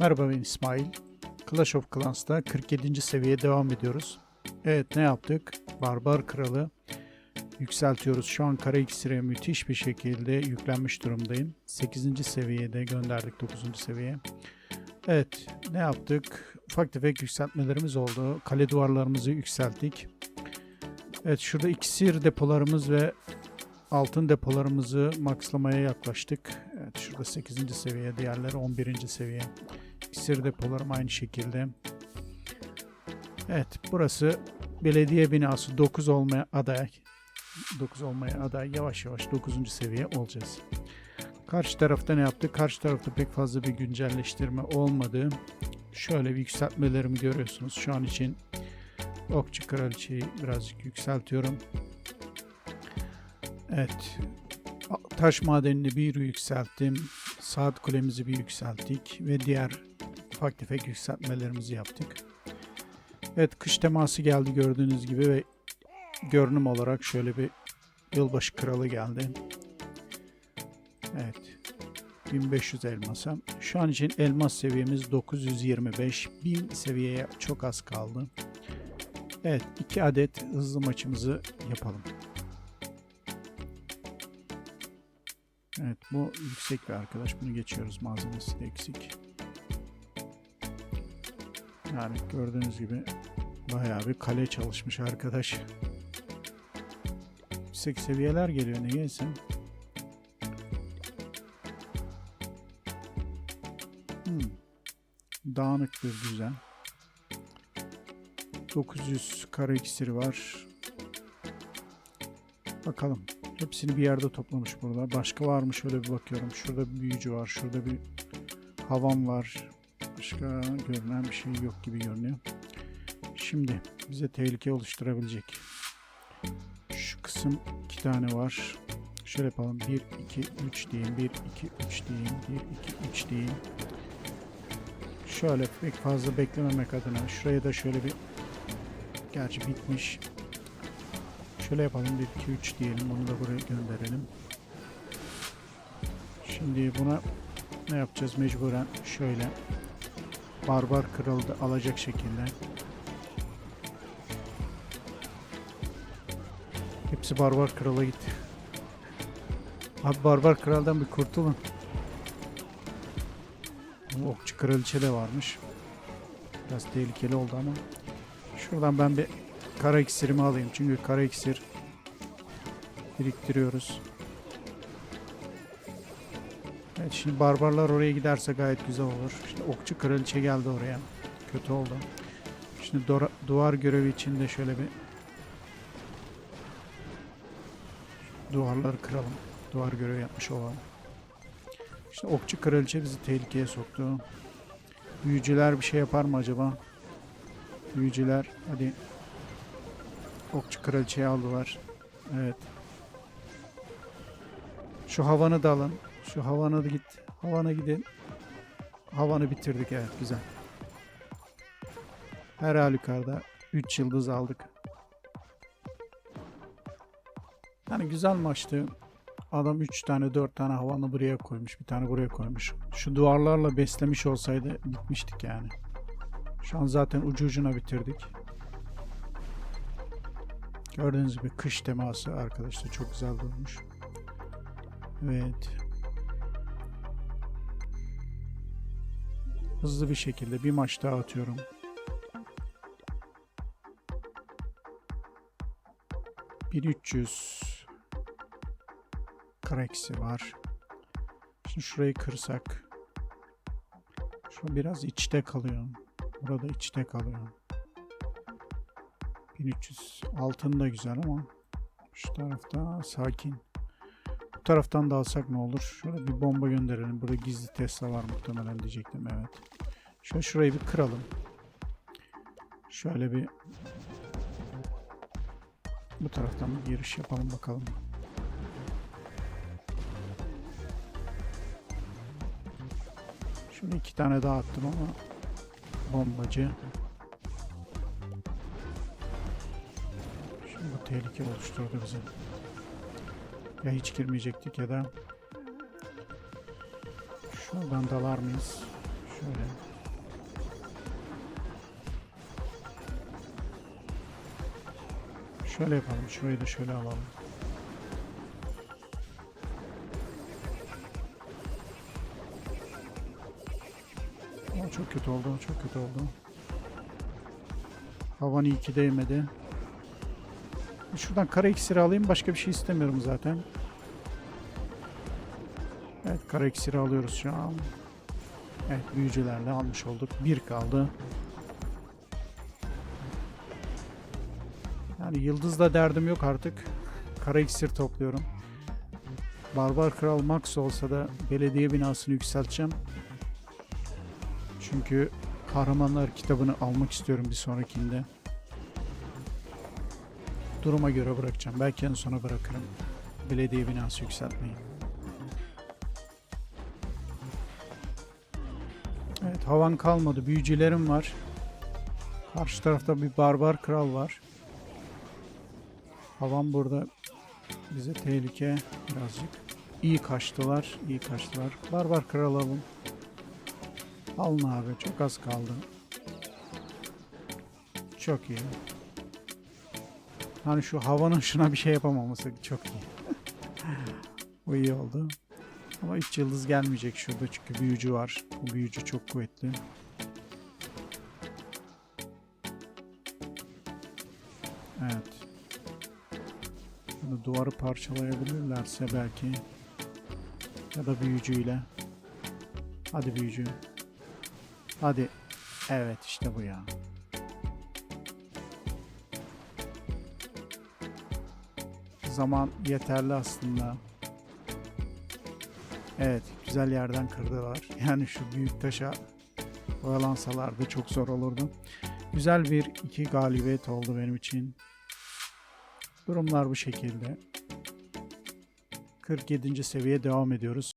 Merhaba ben İsmail. Clash of Clans'ta 47. seviyeye devam ediyoruz. Evet ne yaptık? Barbar Kralı yükseltiyoruz. Şu an kara iksire müthiş bir şekilde yüklenmiş durumdayım. 8. seviyede gönderdik 9. seviyeye. Evet ne yaptık? Ufak tefek yükseltmelerimiz oldu. Kale duvarlarımızı yükselttik. Evet şurada iksir depolarımız ve altın depolarımızı maxlamaya yaklaştık. Evet şurada 8. seviye, diğerleri 11. seviye. İksir depolarım aynı şekilde. Evet burası belediye binası 9 olmaya aday. 9 olmaya aday. Yavaş yavaş 9. seviye olacağız. Karşı tarafta ne yaptık? Karşı tarafta pek fazla bir güncelleştirme olmadı. Şöyle bir yükseltmelerimi görüyorsunuz. Şu an için Okçu Kraliçeyi birazcık yükseltiyorum. Evet. Taş madenini bir yükselttim. Saat kulemizi bir yükselttik ve diğer ufak tefek yükseltmelerimizi yaptık. Evet kış teması geldi gördüğünüz gibi ve görünüm olarak şöyle bir yılbaşı kralı geldi. Evet. 1500 elmasa. Şu an için elmas seviyemiz 925. 1000 seviyeye çok az kaldı. Evet, iki adet hızlı maçımızı yapalım. Evet, bu yüksek bir arkadaş. Bunu geçiyoruz. Malzemesi de eksik. Yani gördüğünüz gibi bayağı bir kale çalışmış arkadaş. Yüksek seviyeler geliyor neyse. Hmm. Dağınık bir düzen. 900 kara iksiri var. Bakalım. Hepsini bir yerde toplamış burada. Başka var mı? Şöyle bir bakıyorum. Şurada bir büyücü var. Şurada bir havan var. Başka görünen bir şey yok gibi görünüyor. Şimdi bize tehlike oluşturabilecek. Şu kısım iki tane var. Şöyle yapalım. 1, 2, 3 diyeyim. 1, 2, 3 diyeyim. 1, 2, 3 diyeyim. Şöyle pek fazla beklememek adına. Şuraya da şöyle bir Gerçi bitmiş. Şöyle yapalım. 1, 2, 3 diyelim. Onu da buraya gönderelim. Şimdi buna ne yapacağız? Mecburen şöyle barbar kralı da alacak şekilde. Hepsi barbar krala gitti. Abi barbar kraldan bir kurtulun. Okçu kraliçe de varmış. Biraz tehlikeli oldu ama. Şuradan ben bir kara iksirimi alayım. Çünkü kara iksir biriktiriyoruz. Evet şimdi barbarlar oraya giderse gayet güzel olur. İşte okçu kraliçe geldi oraya. Kötü oldu. Şimdi duvar görevi için de şöyle bir duvarları kıralım. Duvar görevi yapmış olalım. İşte okçu kraliçe bizi tehlikeye soktu. Büyücüler bir şey yapar mı acaba? Büyücüler hadi okçu kraliçeyi aldılar. Evet. Şu havanı da alın. Şu havanı da git. Havana gidin. Havanı bitirdik evet güzel. Her halükarda 3 yıldız aldık. Yani güzel maçtı. Adam 3 tane 4 tane havanı buraya koymuş. Bir tane buraya koymuş. Şu duvarlarla beslemiş olsaydı bitmiştik yani. Şu an zaten ucu ucuna bitirdik. Gördüğünüz gibi kış teması arkadaşlar çok güzel durmuş. Evet. Hızlı bir şekilde bir maç daha atıyorum. Bir 300 Kareksi var. Şimdi şurayı kırsak. Şu biraz içte kalıyor. Burada içte kalıyor. 1300 altın da güzel ama şu tarafta sakin. Bu taraftan da alsak ne olur? Şöyle bir bomba gönderelim. Burada gizli Tesla var muhtemelen diyecektim. Evet. Şöyle şurayı bir kıralım. Şöyle bir bu taraftan bir giriş yapalım bakalım. Şunu iki tane daha attım ama bombacı. Tehlike oluşturdu bize. Ya hiç girmeyecektik ya da şuradan dalar mıyız? Şöyle. Şöyle yapalım. Şurayı da şöyle alalım. Çok kötü oldu. Çok kötü oldu. Havan iyi ki değmedi. Şuradan kara iksiri alayım. Başka bir şey istemiyorum zaten. Evet kara iksiri alıyoruz şu an. Evet büyücülerle almış olduk. Bir kaldı. Yani yıldızla derdim yok artık. Kara iksir topluyorum. Barbar Kral Max olsa da belediye binasını yükselteceğim. Çünkü kahramanlar kitabını almak istiyorum bir sonrakinde. Duruma göre bırakacağım. Belki en sona bırakırım. Belediye binası yükseltmeyi. Evet havan kalmadı. Büyücülerim var. Karşı tarafta bir barbar kral var. Havan burada bize tehlike birazcık. İyi kaçtılar. iyi kaçtılar. Barbar kral alın. Alın abi. Çok az kaldı. Çok iyi. Hani şu havanın şuna bir şey yapamaması çok iyi. o iyi oldu. Ama hiç yıldız gelmeyecek şurada çünkü büyücü var. Bu büyücü çok kuvvetli. Evet. Bunu duvarı parçalayabilirlerse belki. Ya da büyücüyle. Hadi büyücü. Hadi. Evet işte bu ya. Zaman yeterli aslında. Evet, güzel yerden kırdılar. Yani şu büyük taşa oyalansalardı çok zor olurdu. Güzel bir iki galibiyet oldu benim için. Durumlar bu şekilde. 47. seviye devam ediyoruz.